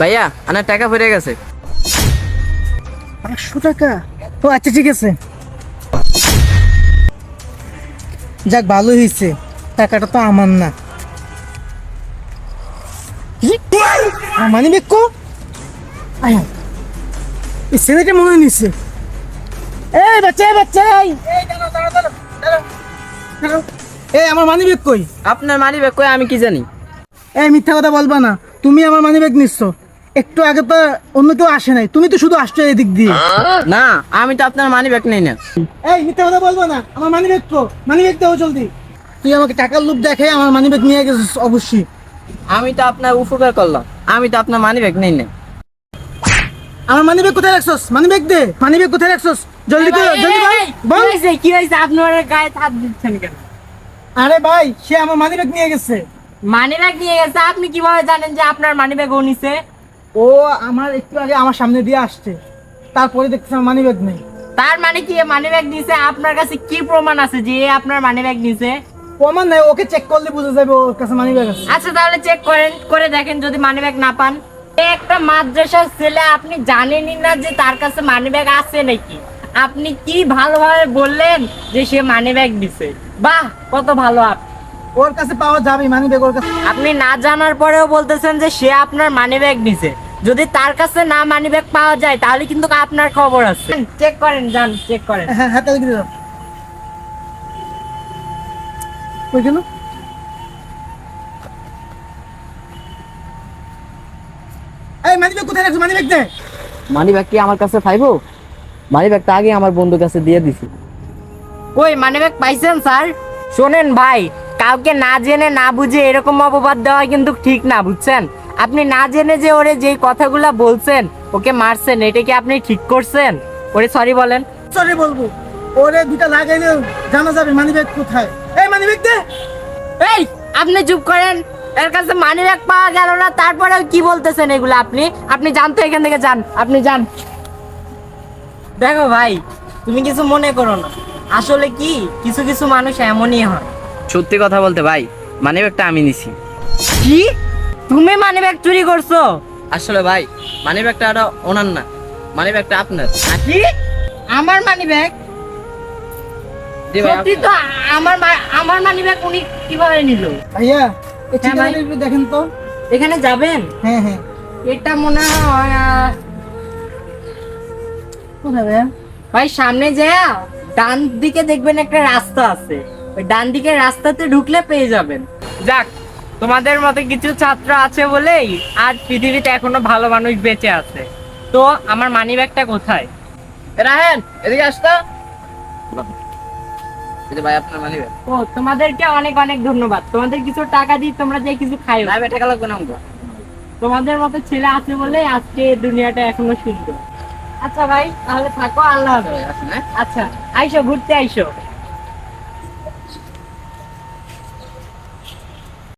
ভাইয়া আমার টাকা পড়ে গেছে। পাঁচশো টাকা? ও আচ্ছা ঠিক আছে। যাক ভালো হয়েছে। টাকাটা তো আমার না। মানে বেক্কো আয়া এই ছেলেটা মনে নিচ্ছে এই বাচ্চা এই বাচ্চা এই। আমার মানি ব্যাগ কই? আপনার মানি ব্যাগ কই আমি কি জানি? এই মিথ্যা কথা বলবা না। তুমি আমার মানি ব্যাগ নিচ্ছ। একটু আগে তো অন্য কেউ আসে নাই। তুমি তো শুধু আসছো এদিক দিয়ে। না আমি তো আপনার মানি ব্যাগ নেই না। এই মিথ্যা কথা বলব না। আমার মানি ব্যাগ তো মানি ব্যাগ দাও জলদি। তুই আমাকে টাকার লোভ দেখে আমার মানি ব্যাগ নিয়ে গেছিস অবশ্যই। আমি তো আপনার উপকার করলাম। আমি তো আপনার মানি ব্যাগ নেই না। আমার মানি ব্যাগ কোথায় রাখছস? মানি ব্যাগ দে। মানি ব্যাগ কোথায় রাখছস? জলদি করে জলদি বল। বল কি হয়েছে? আপনার গায়ে হাত দিচ্ছেন কেন? আরে ভাই সে আমার মানি ব্যাগ নিয়ে গেছে। মানি ব্যাগ নিয়ে গেছে। আপনি কীভাবে জানেন যে আপনার মানি ব্যাগ ও নিছে? ও আমার একটু আগে আমার সামনে দিয়ে আসছে। তারপরে দেখতেছি আমার মানি ব্যাগ নেই। তার মানে কি মানি ব্যাগ নিছে? আপনার কাছে কি প্রমাণ আছে যে এ আপনার মানি ব্যাগ নিছে? প্রমাণ নাই ওকে চেক করলে বুঝে যাবে ওর কাছে মানি ব্যাগ আছে। আচ্ছা তাহলে চেক করেন করে দেখেন যদি মানি ব্যাগ না পান। এ একটা মাদ্রাসার ছেলে আপনি জানেনই না যে তার কাছে মানি ব্যাগ আছে নাকি? আপনি কি ভালোভাবে বললেন যে সে মানি ব্যাগ দিছে বাহ কত ভালো আপনি। ওর কাছে পাওয়া যাবে মানি ব্যাগ ওর কাছে। আপনি না জানার পরেও বলতেছেন যে সে আপনার মানি ব্যাগ নিছে। যদি তার কাছে না মানি ব্যাগ পাওয়া যায় তাহলে কিন্তু আপনার খবর আছে। চেক করেন যান চেক করেন। হ্যাঁ হাতে লিখে দাও কই গেল এই মানি ব্যাগ কোথায় রাখছো? মানি ব্যাগ দে মানি ব্যাগ কি আমার কাছে পাইবো? মানি ব্যাগটা আগে আমার বন্ধুর কাছে দিয়ে দিছি। কই মানি ব্যাগ পাইছেন স্যার? শোনেন ভাই। কাউকে না জেনে না বুঝে এরকম অপবাদ দেওয়া কিন্তু ঠিক না বুঝছেন? আপনি না জেনে যে ওরে যেই কথাগুলা বলছেন ওকে মারছেন এটা কি আপনি ঠিক করছেন? ওরে সরি বলেন। সরি বলব। ওরে দুটা লাগাইলে জানা যাবে মানি ব্যাগ কোথায়। এই মানি ব্যাগ দে! এই আপনি চুপ করেন। এর কাছে মানি ব্যাগ পাওয়া গেল না তারপরে কি বলতেছেন এগুলো আপনি? আপনি জানতো এখান থেকে যান আপনি যান। দেখো ভাই তুমি কিছু মনে করো না। আসলে কি কিছু কিছু মানুষ এমনই হয়। সত্যি কথা বলতে ভাই মানি ব্যাগটা আমি নিছি। কি? তুমি মানি ব্যাগ চুরি করছ? আসলে ভাই মানি ব্যাগটা আরও ওনার না মানি ব্যাগটা আপনার। কি? আমার মানি ব্যাগ জি ভাই সত্যি তো আমার মা- আমার মানি ব্যাগ উনি কীভাবে নিল? ভাইয়া এই হ্যাঁ, ভাই। ঠিকানাটা একটু দেখেন তো। এখানে যাবেন? হ্যাঁ হ্যাঁ। এটা মনে হয় আহ, কোথায় ভাইয়া? ভাই সামনে যা ডান দিকে দেখবেন একটা রাস্তা আছে। ডান দিকের রাস্তাতে ঢুকলে পেয়ে যাবেন। যাক তোমাদের মতো কিছু ছাত্র আছে বলেই আজ পৃথিবীতে এখনও ভালো মানুষ বেঁচে আছে। তো আমার মানি ব্যাগটা কোথায়? রাহেন এদিকে আসতো ভাই আপনার মানি ব্যাগ ও তোমাদেরকে অনেক অনেক ধন্যবাদ। তোমাদের কিছু টাকা দিই তোমরা যে কিছু খাইও। ভাই ভাই টাকা লাগবে না তোমাদের মতো ছেলে আছে বলে আজকে দুনিয়াটা এখনও সুন্দর। আচ্ছা ভাই তাহলে থাকো আল্লাহ হাফেজ। হ্যাঁ। আচ্ছা আইসো ঘুরতে আইসো।